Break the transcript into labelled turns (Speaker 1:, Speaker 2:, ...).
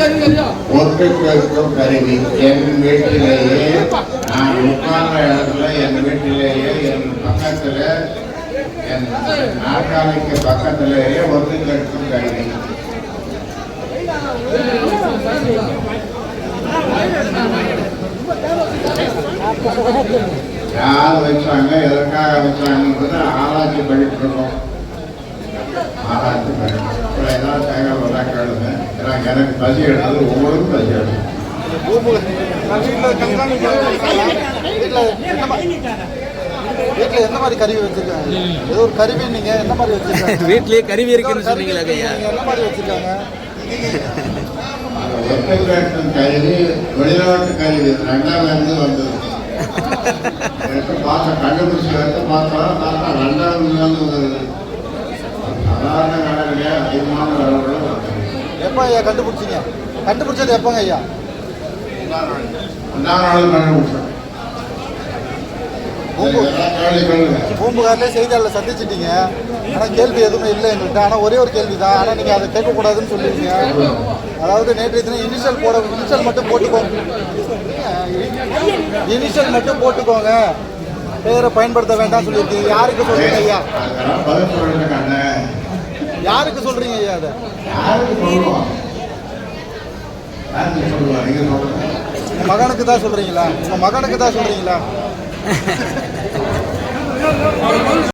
Speaker 1: ஒட்டு கேட்கும் கருவி. என் வீட்டிலேயே நான் உட்கார்ந்த இடத்துல என் வீட்டிலேயே என் பக்கத்தில் என் நாற்காலிக்கு பக்கத்திலேயே ஒட்டு கேட்கும் கருவி. யார் வச்சாங்க எதற்காக வச்சாங்கன்றது ஆராய்ச்சி பண்ணிட்டு இருக்கோம். ஆராய்ச்சி பண்ணி அப்புறம் ஏதாவது எனக்கு பசி எடுத்தது உங்களுக்கும் பசி எடுக்கும்
Speaker 2: வீட்டில் எந்த மாதிரி கருவி வச்சிருக்காங்க ஏதோ ஒரு கருவி நீங்க என்ன மாதிரி வச்சிருக்காங்க
Speaker 3: வீட்லயே கருவி இருக்குன்னு சொன்னீங்களா ஐயா.
Speaker 2: என்ன மாதிரி வச்சிருக்காங்க
Speaker 1: கருவி வெளிநாட்டு கருவி. ரெண்டாவது இருந்து வந்தது. எடுத்து பார்த்தா கண்டுபிடிச்சி எடுத்து பார்த்தா பார்த்தா ரெண்டாவது இருந்து வந்தது. சாதாரண கடலையே அதிகமான
Speaker 2: எப்போ ஐயா கண்டுபிடிச்சீங்க? கண்டுபிடிச்சது எப்போங்க ஐயா? பூம்புகார்லேயே செய்தியாளர் சந்திச்சிட்டீங்க. ஆனால் கேள்வி எதுவுமே இல்லை எங்கள்கிட்ட. ஆனால் ஒரே ஒரு கேள்வி தான் ஆனால் நீங்கள் அதை கேட்கக்கூடாதுன்னு சொல்லியிருக்கீங்க. அதாவது நேற்றைய தினம் இனிஷியல் போட இனிஷியல் மட்டும் போட்டுக்கோங்க. இனிஷியல் மட்டும் போட்டுக்கோங்க. பேரை பயன்படுத்த வேண்டாம் சொல்லியிருக்கீங்க. யாருக்கு
Speaker 1: சொல்லுங்க ஐயா?
Speaker 2: யாருக்கு சொல்றீங்க ஐயா அதை மகனுக்கு தான் சொல்றீங்களா? உங்க மகனுக்கு தான் சொல்றீங்களா?